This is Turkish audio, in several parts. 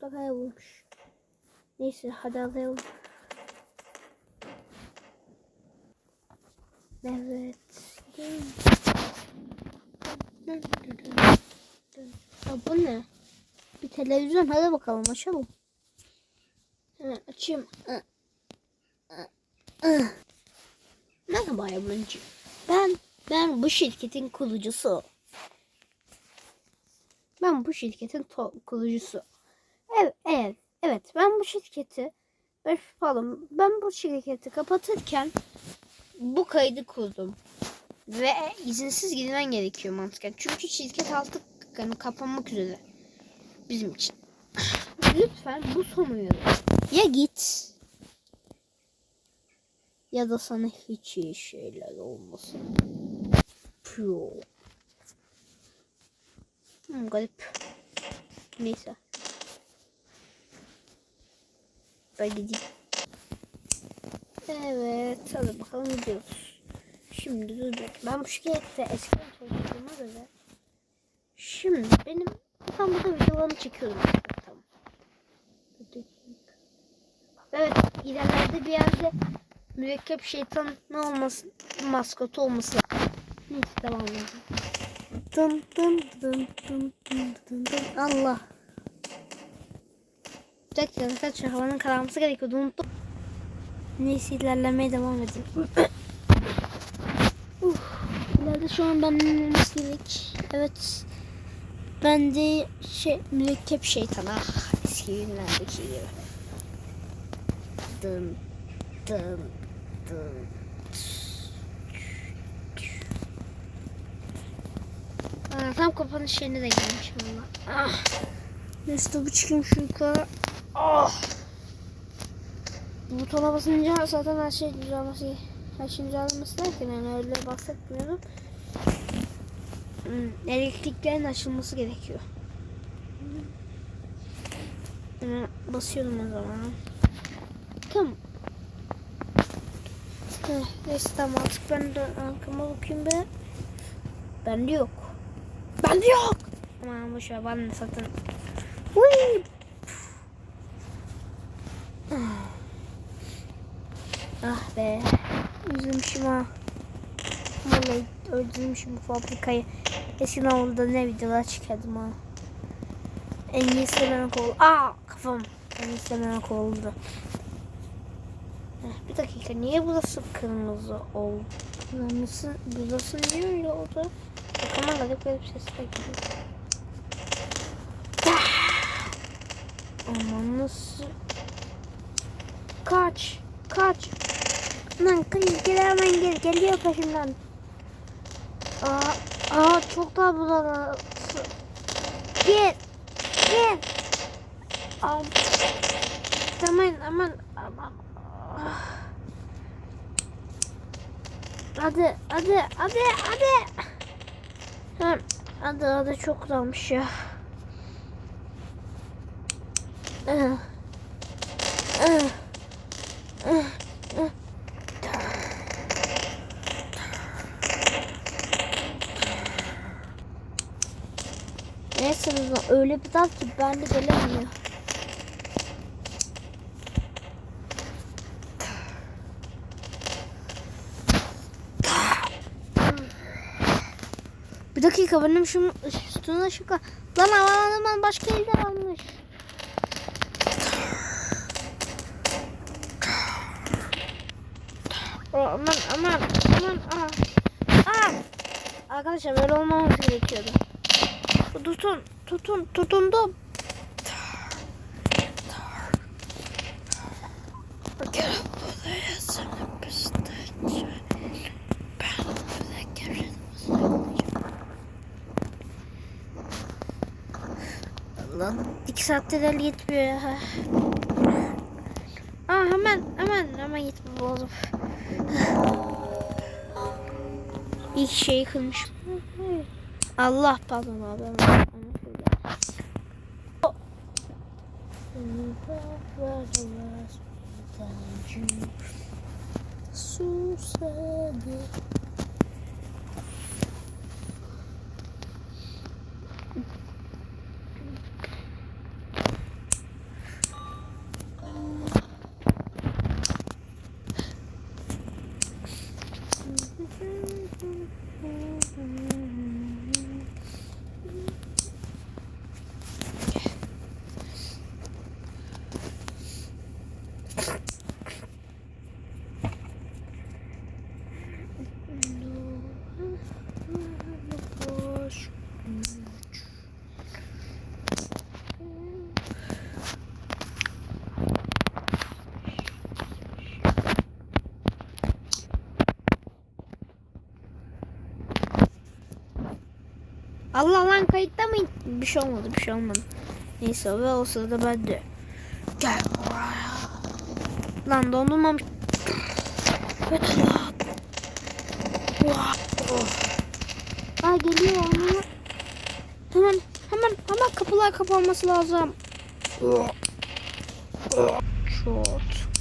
burada kaybolmuş. Neyse hadi alayım. Evet. Ya bu ne? Bir televizyon hadi bakalım açalım. Hemen açayım. Merhaba yabancı. Ben ben bu şirketin kurucusu. Ben bu şirketin kurucusu. Evet, evet. Ben bu şirketi ben ben bu şirketi kapatırken bu kaydı kurdum. Ve izinsiz gitmen gerekiyor mantıken. Çünkü şirket artık yani kapanmak üzere. Bizim için. Lütfen bu son. Ya git. Ya da sana hiç iyi şeyler olmasın. Pyo. Hmm, garip. Neyse. Ben gideyim. Evet. Hadi bakalım gidiyoruz. Şimdi dur. Ben bu şirkette eskiden çalıştığıma göre Şimdi benim tam burada videolarını çekiyorum. Tamam. Evet. ilerlerde bir yerde mürekkep şeytan ne olmasın maskotu olması. Neyse devam edelim. Dın dın dın dın dın dın dın. Allah. Bir dakika arkadaşlar havanın kararması gerekiyordu unuttum. Neyse ilerlemeye devam edelim. Uf, ileride şu an ben gerek. Evet. Ben de şey mürekkep şeytan ah eski günlerdeki gibi. Dın dın dın. Aa, tam kapanış yerine de gelmiş valla. Ah. Neyse bu çıkayım şu yukarı. Ah. Butona basınca zaten her şey düzelmesi, her şey düzelmesi derken yani öyle bahsetmiyorum. Hmm, elektriklerin açılması gerekiyor. Hemen basıyorum o zaman. Tamam. Neyse tamam artık ben de arkama bakayım be. Bende yok. Bende yok. Aman boşver ben de zaten. Uy. Ah be. Üzülmüşüm ha. Vallahi öldürmüşüm bu fabrikayı. Eskiden orada ne videolar çıkardım ha. En iyisi demek oldu. Aa kafam. En iyisi demek oldu. Heh, Bir dakika niye burası kırmızı oldu? Burası, burası niye öyle oldu? Bakama garip garip sesler geliyor. Ah! Aman nasıl? Kaç. Kaç. Lan kıyı gel hemen gel. Geliyor peşimden. Aa, aa çok da burası. Gel. Gel. Aa, aman aman aman. Hadi hadi hadi hadi. Ha, hadi hadi çok dalmış ya. Ah. Ah. Ah. Ah. Neyse o öyle bir dal ki ben de gelemiyor. Bir dakika benim şu üstüne şu Lan havalandım başka elden almış. Aman aman aman ah. Ah. Arkadaşlar böyle olmamız gerekiyordu. Tutun tutun tutundum. Lan iki saatte de yetmiyor ya. Aa hemen hemen hemen gitmem lazım. İlk şeyi kırmışım. Allah pardon abi. hemen- Susadı. Sen kayıtta mı? Bir şey olmadı bir şey olmadı. Neyse ve o sırada ben de gel buraya. Lan dondurmam. Allah. Aa geliyor onu. Hemen hemen hemen kapılar kapanması lazım. Çok.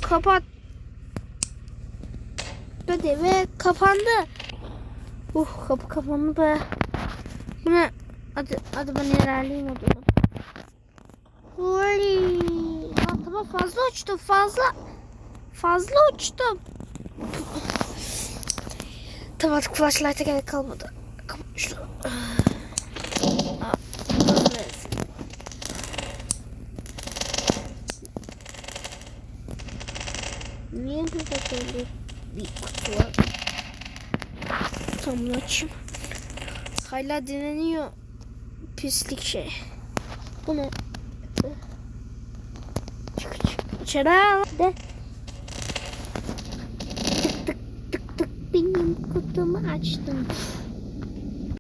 Kapat. Hadi ve kapandı. Uh kapı kapandı be. Bu ne? Hadi, hadi ben ilerleyeyim o zaman. Aa, tamam fazla uçtum fazla. Fazla uçtum. Tamam artık flashlight'a gerek kalmadı. Aa, evet. Niye burada böyle bir kutu var? Tam açayım. Hala dinleniyor. Pislik şey. Bu ne? Çık çık. İçeri al. De. Tık tık tık tık benim kutumu açtım.